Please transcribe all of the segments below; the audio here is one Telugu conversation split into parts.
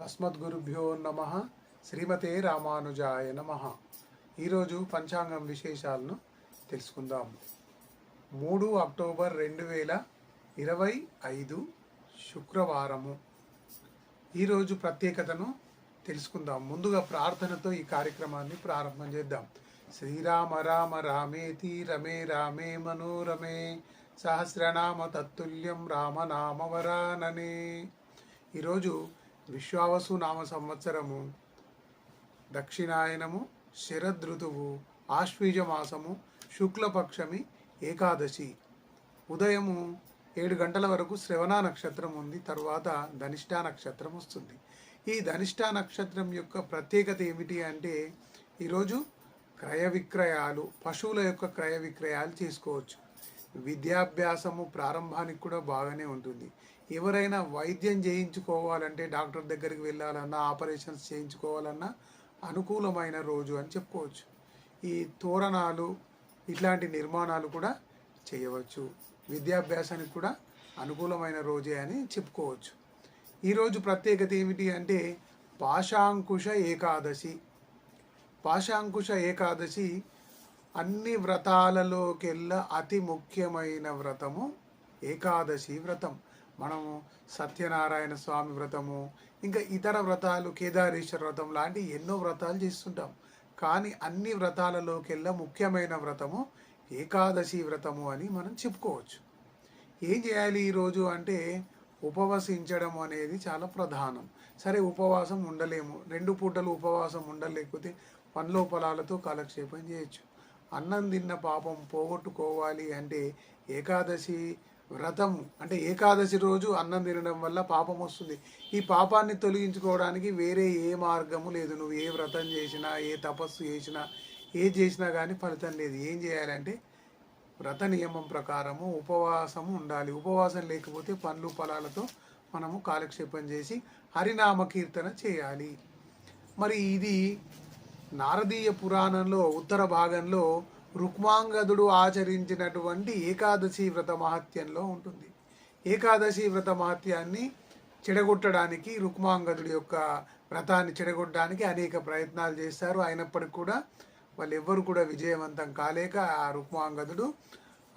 అస్మద్గురుభ్యో నమ. శ్రీమతే రామానుజాయ నమ. ఈరోజు పంచాంగం విశేషాలను తెలుసుకుందాం. మూడు అక్టోబర్ రెండు వేల ఇరవై ఐదు శుక్రవారము. ఈరోజు ప్రత్యేకతను తెలుసుకుందాం. ముందుగా ప్రార్థనతో ఈ కార్యక్రమాన్ని ప్రారంభం చేద్దాం. శ్రీరామ రామ రామేతి రమే రామే మనోరమే సహస్రనామ తత్తుల్యం రామనామవరాననే ఈరోజు విశ్వావసు నామ సంవత్సరము దక్షిణాయనము శరదృతువు ఆశ్వీజ మాసము శుక్లపక్షమి ఏకాదశి. ఉదయము ఏడు గంటల వరకు శ్రవణ నక్షత్రం ఉంది తర్వాత ధనిష్టా నక్షత్రం వస్తుంది. ఈ ధనిష్టా నక్షత్రం యొక్క ప్రత్యేకత ఏమిటి అంటే ఈరోజు క్రయ విక్రయాలు పశువుల యొక్క క్రయ విక్రయాలు చేసుకోవచ్చు. విద్యాభ్యాసము ప్రారంభానికి కూడా బాగానే ఉంటుంది. ఎవరైనా వైద్యం చేయించుకోవాలంటే డాక్టర్ దగ్గరికి వెళ్ళాలన్నా ఆపరేషన్స్ చేయించుకోవాలన్నా అనుకూలమైన రోజు అని చెప్పుకోవచ్చు. ఈ తోరణాలు ఇట్లాంటి నిర్మాణాలు కూడా చేయవచ్చు. విద్యాభ్యాసానికి కూడా అనుకూలమైన రోజే అని చెప్పుకోవచ్చు. ఈరోజు ప్రత్యేకత ఏమిటి అంటే పాశాంకుశ ఏకాదశి. పాశాంకుశ ఏకాదశి అన్ని వ్రతాలలోకెల్లా అతి ముఖ్యమైన వ్రతము ఏకాదశి వ్రతం. మనము సత్యనారాయణ స్వామి వ్రతము ఇంకా ఇతర వ్రతాలు కేదారేశ్వర వ్రతం లాంటి ఎన్నో వ్రతాలు చేస్తుంటాం. కానీ అన్ని వ్రతాలలోకెల్లా ముఖ్యమైన వ్రతము ఏకాదశి వ్రతము అని మనం చెప్పుకోవచ్చు. ఏం చేయాలి ఈరోజు అంటే ఉపవసించడం అనేది చాలా ప్రధానం. సరే ఉపవాసం ఉండలేము. రెండు పూటలు ఉపవాసం ఉండలేకపోతే పండ్ల పొలాలతో కాలక్షేపం చేయొచ్చు. అన్నం తిన్న పాపం పోగొట్టుకోవాలి అంటే ఏకాదశి వ్రతం అంటే ఏకాదశి రోజు అన్నం తినడం వల్ల పాపం వస్తుంది. ఈ పాపాన్ని తొలగించుకోవడానికి వేరే ఏ మార్గము లేదు. నువ్వు ఏ వ్రతం చేసినా ఏ తపస్సు చేసినా ఏ చేసినా కానీ ఫలితం లేదు. ఏం చేయాలంటే వ్రత నియమం ప్రకారము ఉపవాసము ఉండాలి. ఉపవాసం లేకపోతే పండ్లు ఫలాలతో మనము కాలక్షేపం చేసి హరినామ కీర్తన చేయాలి. మరి ఇది నారదీయ పురాణంలో ఉత్తర భాగంలో రుక్మాంగదుడు ఆచరించినటువంటి ఏకాదశి వ్రత మహత్యంలో ఉంటుంది. ఏకాదశి వ్రత మహత్యాన్ని చెడగొట్టడానికి రుక్మాంగదుడి యొక్క వ్రతాన్ని చెడగొట్టడానికి అనేక ప్రయత్నాలు చేస్తారు. అయినప్పటికీ కూడా వాళ్ళు ఎవ్వరు కూడా విజయవంతం కాలేక ఆ రుక్మాంగదుడు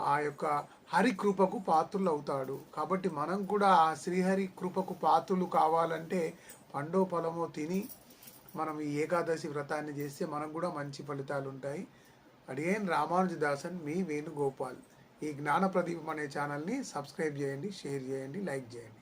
ఆ యొక్క హరి కృపకు పాత్రులు అవుతాడు కాబట్టి మనం కూడా ఆ శ్రీహరి కృపకు పాత్రులు కావాలంటే పండో పొలమో తిని మనం ఈ ఏకాదశి వ్రతాన్ని చేస్తే మనకు కూడా మంచి ఫలితాలు ఉంటాయి. అడిగేన్ రామానుజదాసన్ మీ వేణుగోపాల్. ఈ జ్ఞాన ప్రదీపం అనే ఛానల్ని సబ్స్క్రైబ్ చేయండి షేర్ చేయండి లైక్ చేయండి.